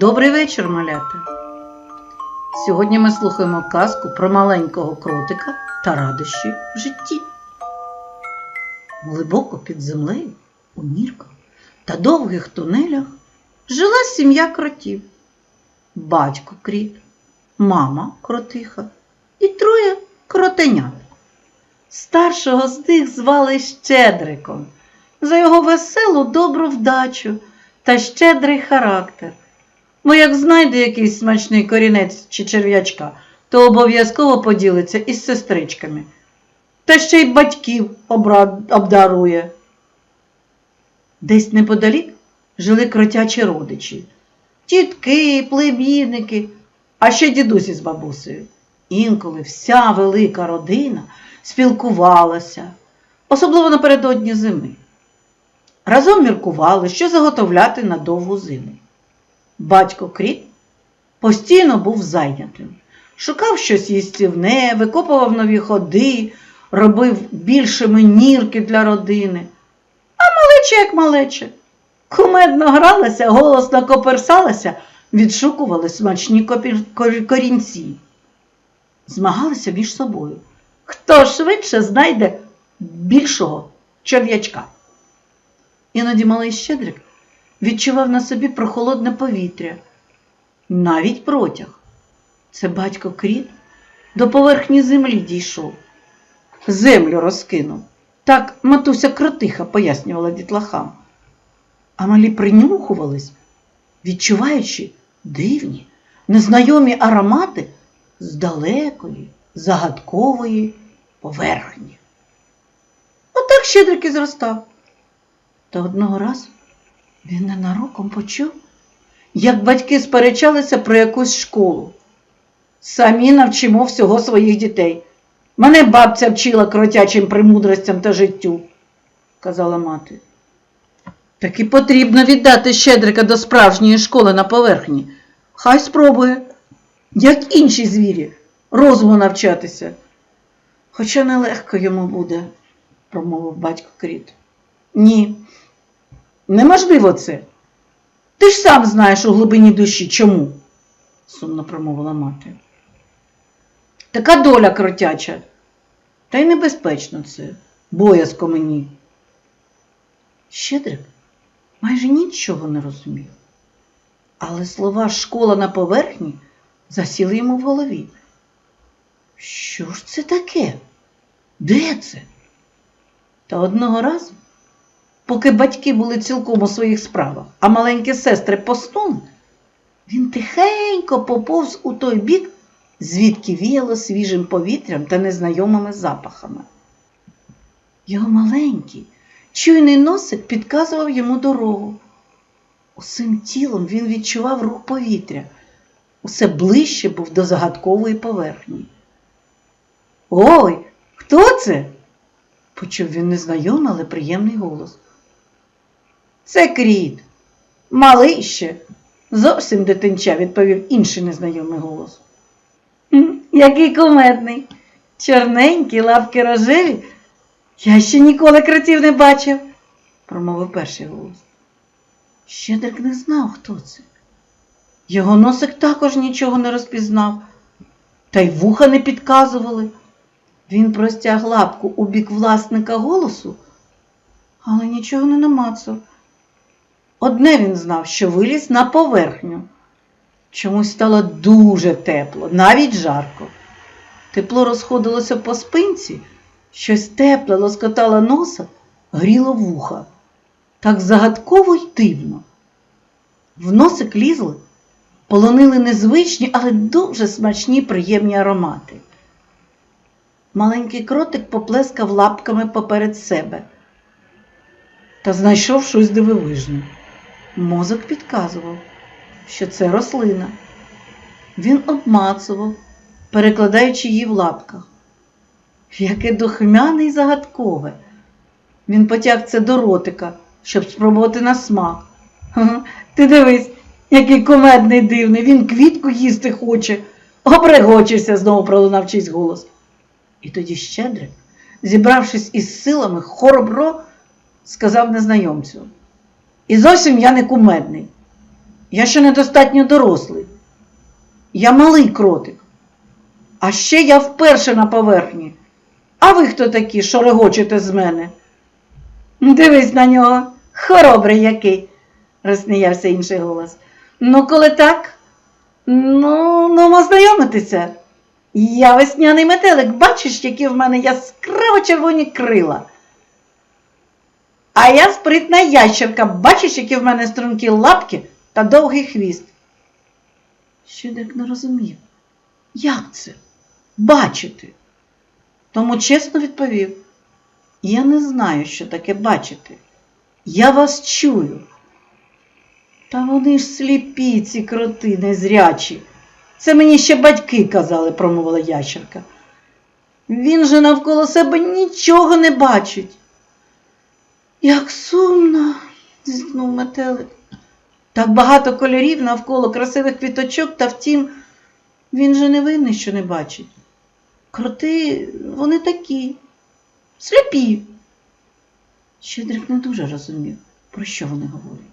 Добрий вечір, малята. Сьогодні ми слухаємо казку про маленького кротика та радощі в житті. Глибоко під землею, у нірках та довгих тунелях жила сім'я кротів. Батько кріт, мама кротиха і троє кротенят. Старшого з них звали Щедриком за його веселу добру вдачу та щедрий характер. Бо як знайде якийсь смачний корінець чи черв'ячка, то обов'язково поділиться із сестричками. Та ще й батьків обдарує. Десь неподалік жили кротячі родичі, тітки, племінники, а ще дідусі з бабусею. Інколи вся велика родина спілкувалася, особливо напередодні зими. Разом міркували, що заготовляти на довгу зиму. Батько Кріт постійно був зайнятим. Шукав щось їстівне, викопував нові ходи, робив більшими нірки для родини. А малече, як малече, кумедно гралася, голосно коперсалася, відшукували смачні корінці. Змагалися між собою. Хто швидше знайде більшого черв'ячка? Іноді малий щедрик відчував на собі прохолодне повітря, навіть протяг. Це батько кріт до поверхні землі дійшов, землю розкинув. Так матуся кротиха пояснювала дітлахам. А малі принюхувались, відчуваючи дивні, незнайомі аромати з далекої, загадкової поверхні. Отак щедрик і зростав. Та одного разу він ненароком почув, як батьки сперечалися про якусь школу. Самі навчимо всього своїх дітей. Мене бабця вчила кротячим премудростям та життю, казала мати. Так і потрібно віддати щедрика до справжньої школи на поверхні. Хай спробує, як інші звірі, розуму навчатися. Хоча нелегко йому буде, промовив батько Кріт. Ні, неможливо це. Ти ж сам знаєш у глибині душі чому, сумно промовила мати. Така доля кротяча. Та й небезпечно це, боязко мені. Щедрик майже нічого не розумів. Але слова школа на поверхні засіли йому в голові. Що ж це таке? Де це? Та одного разу, поки батьки були цілком у своїх справах, а маленькі сестри поснули, він тихенько поповз у той бік, звідки віяло свіжим повітрям та незнайомими запахами. Його маленький, чуйний носик підказував йому дорогу. Усім тілом він відчував рух повітря, усе ближче був до загадкової поверхні. Ой, хто це? почув він незнайомий, але приємний голос. Це кріт, малий ще, зовсім дитинча, відповів інший незнайомий голос. Який кумедний, чорненький, лапки рожеві. Я ще ніколи кротів не бачив, промовив перший голос. Щедрик не знав, хто це. Його носик також нічого не розпізнав, та й вуха не підказували. Він простяг лапку у бік власника голосу, але нічого не намацав. Одне він знав, що виліз на поверхню. Чомусь стало дуже тепло, навіть жарко. Тепло розходилося по спинці, щось тепле лоскотало носа, гріло вуха. Так загадково й дивно. В носик лізли, полонили незвичні, але дуже смачні приємні аромати. Маленький кротик поплескав лапками поперед себе та знайшов щось дивовижне. Мозок підказував, що це рослина. Він обмацував, перекладаючи її в лапках. Яке духмяне й загадкове. Він потяг це до ротика, щоб спробувати на смак. Ти дивись, який кумедний дивний, він квітку їсти хоче. Обрегочешся, знову пролунав чийсь голос. І тоді щедрик, зібравшись із силами, хоробро сказав незнайомцю. І зовсім я не кумедний. я ще недостатньо дорослий. Я малий кротик. А ще я вперше на поверхні. А ви хто такі, що регочете з мене? Дивись на нього, хоробрий який, розсміявся інший голос. Ну, коли так, ну, ну, знайомитися. Я весняний метелик, бачиш, які в мене яскраво червоні крила. А я спритна ящерка, бачиш, які в мене стрункі лапки та довгий хвіст. Щедрик не розумів, як це бачити? Тому чесно відповів: Я не знаю, що таке бачити. Я вас чую. Та вони ж сліпі, ці кроти незрячі. Це мені ще батьки казали, промовила ящерка. Він же навколо себе нічого не бачить. Як сумно, зіткнув метелик. Так багато кольорів навколо красивих квіточок, та втім, він же не винний, що не бачить. Кроти, вони такі, сліпі. Щедрик не дуже розумів, про що вони говорять.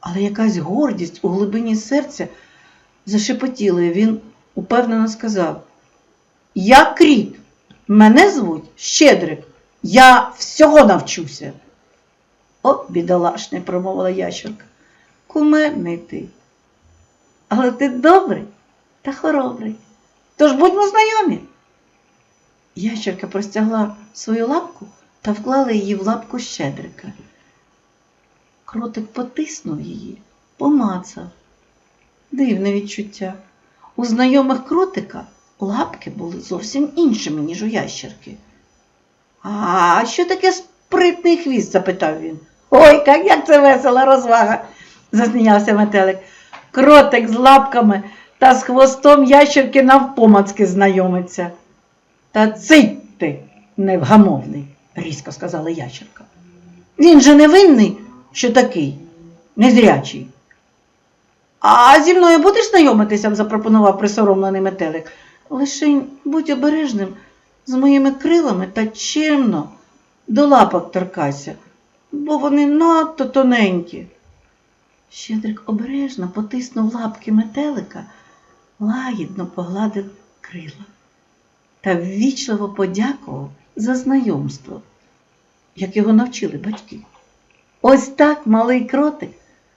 Але якась гордість у глибині серця зашепотіла, і він упевнено сказав: Я кріт, мене звуть Щедрик, я всього навчуся. О, бідолашний, промовила ящерка. Кумедний ти. Але ти добрий та хоробрий. Тож будьмо знайомі. Ящерка простягла свою лапку та вклала її в лапку щедрика. Кротик потиснув її, помацав. Дивне відчуття. У знайомих кротика лапки були зовсім іншими, ніж у ящерки. А що таке спритний хвіст? запитав він. Ой, як, це весела розвага, засміявся метелик. Кротик з лапками та з хвостом ящерки навпомацки знайомиться. Та цить ти, невгамовний, різко сказала ящерка. Він же не винний, що такий, незрячий. А зі мною будеш знайомитися, запропонував присоромлений метелик. Лишень будь обережним з моїми крилами та чемно до лапок торкайся, бо вони надто тоненькі. Щедрик обережно потиснув лапки метелика, лагідно погладив крила та ввічливо подякував за знайомство, як його навчили батьки. Ось так малий кротик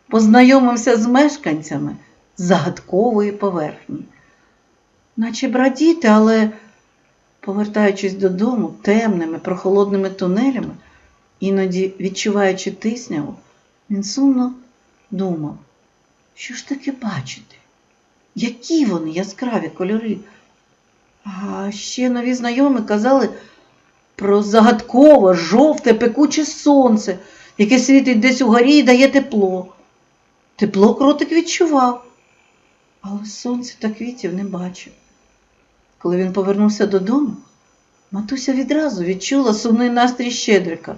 познайомився з мешканцями загадкової поверхні. Наче б радіти, але, повертаючись додому темними прохолодними тунелями, іноді відчуваючи тисняву, він сумно думав, що ж таке бачити? Які вони яскраві кольори? А ще нові знайомі казали про загадкове, жовте, пекуче сонце, яке світить десь угорі і дає тепло. Тепло кротик відчував, але сонця та квітів не бачив. Коли він повернувся додому, матуся відразу відчула сумний настрій Щедрика.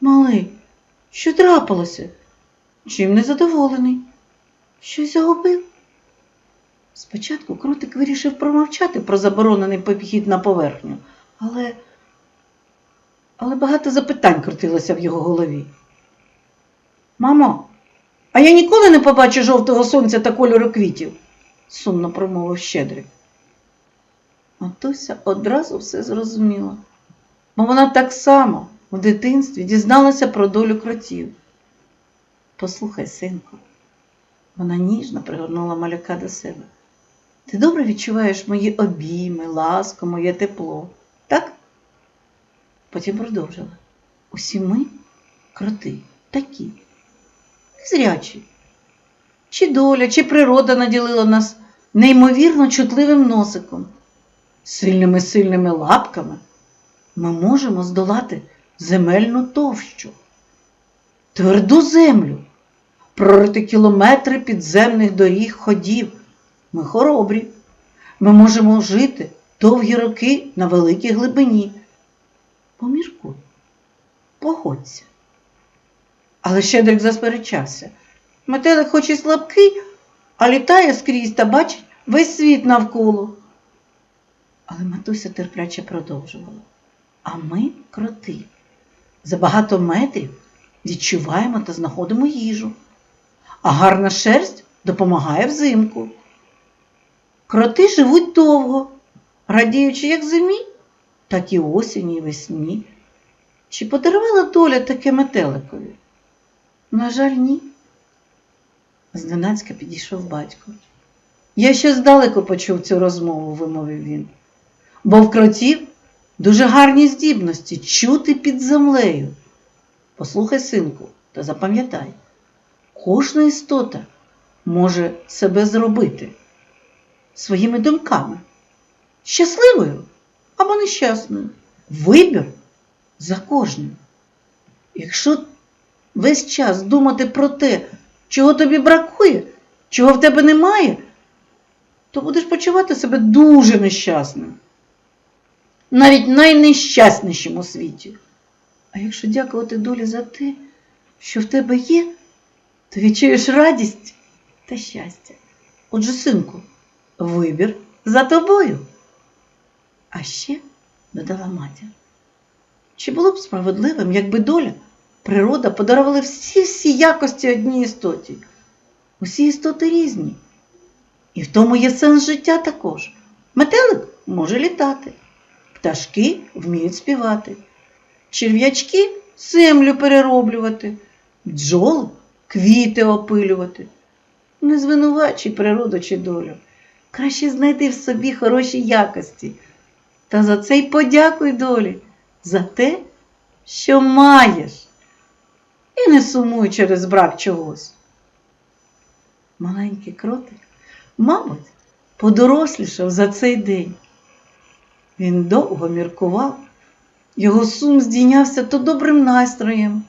Малий, що трапилося? Чим незадоволений? Щось загубив? Спочатку кротик вирішив промовчати про заборонений похід на поверхню, але, але багато запитань крутилося в його голові. Мамо, а я ніколи не побачу жовтого сонця та кольору квітів, сумно промовив Щедрик. Матуся одразу все зрозуміла, бо вона так само в дитинстві дізналася про долю кротів. Послухай, синку, вона ніжно пригорнула малюка до себе. Ти добре відчуваєш мої обійми, ласку, моє тепло, так? Потім продовжила. Усі ми кроти такі, незрячі. Чи доля, чи природа наділила нас неймовірно чутливим носиком, сильними сильними лапками ми можемо здолати земельну товщу, тверду землю, прорити кілометри підземних доріг ходів. Ми хоробрі. Ми можемо жити довгі роки на великій глибині. Поміркуй, погодься. Але Щедрик засперечався. Метелик хоч і слабкий, а літає скрізь та бачить весь світ навколо. Але матуся терпляче продовжувала. А ми кроти. За багато метрів відчуваємо та знаходимо їжу. а гарна шерсть допомагає взимку. Кроти живуть довго, радіючи як зимі, так і осінні і весні. Чи подарувала доля таке метеликові? На жаль, ні. Зненацька підійшов батько. Я ще здалеку почув цю розмову, вимовив він. Бо в кротів дуже гарні здібності чути під землею. Послухай, синку, та запам'ятай, кожна істота може себе зробити своїми думками, щасливою або нещасною. Вибір за кожним. Якщо весь час думати про те, чого тобі бракує, чого в тебе немає, то будеш почувати себе дуже нещасним. Навіть найнещаснішим у світі. А якщо дякувати долі за те, що в тебе є, то відчуєш радість та щастя. Отже, синку, вибір за тобою. А ще, додала матір, чи було б справедливим, якби доля, природа подарували всі-всі якості одній істоті? Усі істоти різні. І в тому є сенс життя також. Метелик може літати, пташки вміють співати, черв'ячки землю перероблювати, бджоли квіти опилювати. Не звинувачуй природу чи долю. Краще знайди в собі хороші якості. Та за це й подякуй долі, за те, що маєш. І не сумуй через брак чогось. Маленький кротик, мабуть, подорослішав за цей день. Він довго міркував, його сум здійнявся то добрим настроєм,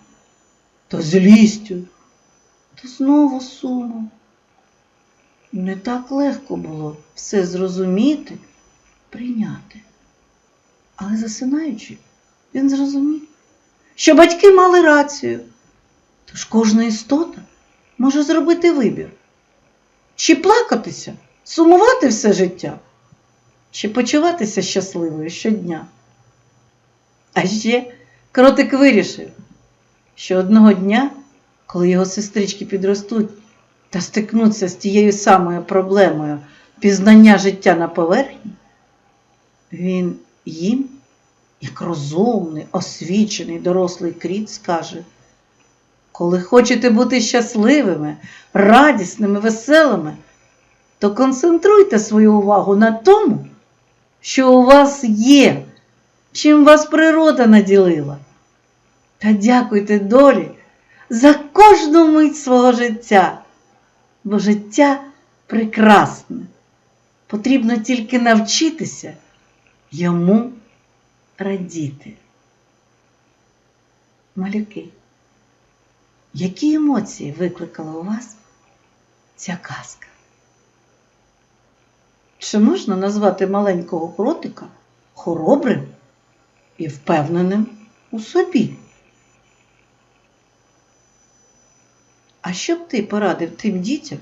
то злістю, то знову сумом. Не так легко було все зрозуміти, прийняти. Але засинаючи, він зрозумів, що батьки мали рацію, тож кожна істота може зробити вибір. Чи плакатися, сумувати все життя, чи почуватися щасливою щодня. А ще кротик вирішив, що одного дня, коли його сестрички підростуть та стикнуться з тією самою проблемою пізнання життя на поверхні, він їм, як розумний, освічений дорослий кріт, скаже, коли хочете бути щасливими, радісними, веселими, то концентруйте свою увагу на тому, що у вас є, чим вас природа наділила. Та дякуйте долі за кожну мить свого життя, бо життя прекрасне. Потрібно тільки навчитися йому радіти. Малюки, які емоції викликала у вас ця казка? Чи можна назвати маленького кротика хоробрим і впевненим у собі? А що б ти порадив тим дітям,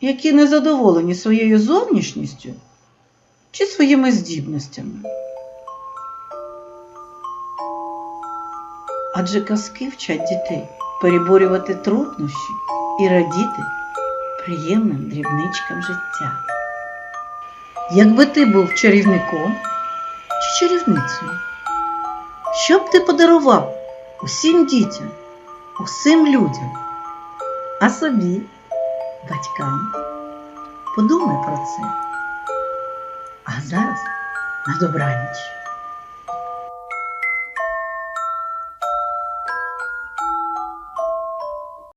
які не задоволені своєю зовнішністю чи своїми здібностями? Адже казки вчать дітей переборювати труднощі і радіти приємним дрібничкам життя. Якби ти був чарівником чи чарівницею, що б ти подарував усім дітям, усім людям, а собі, батькам? Подумай про це. А зараз на добраніч.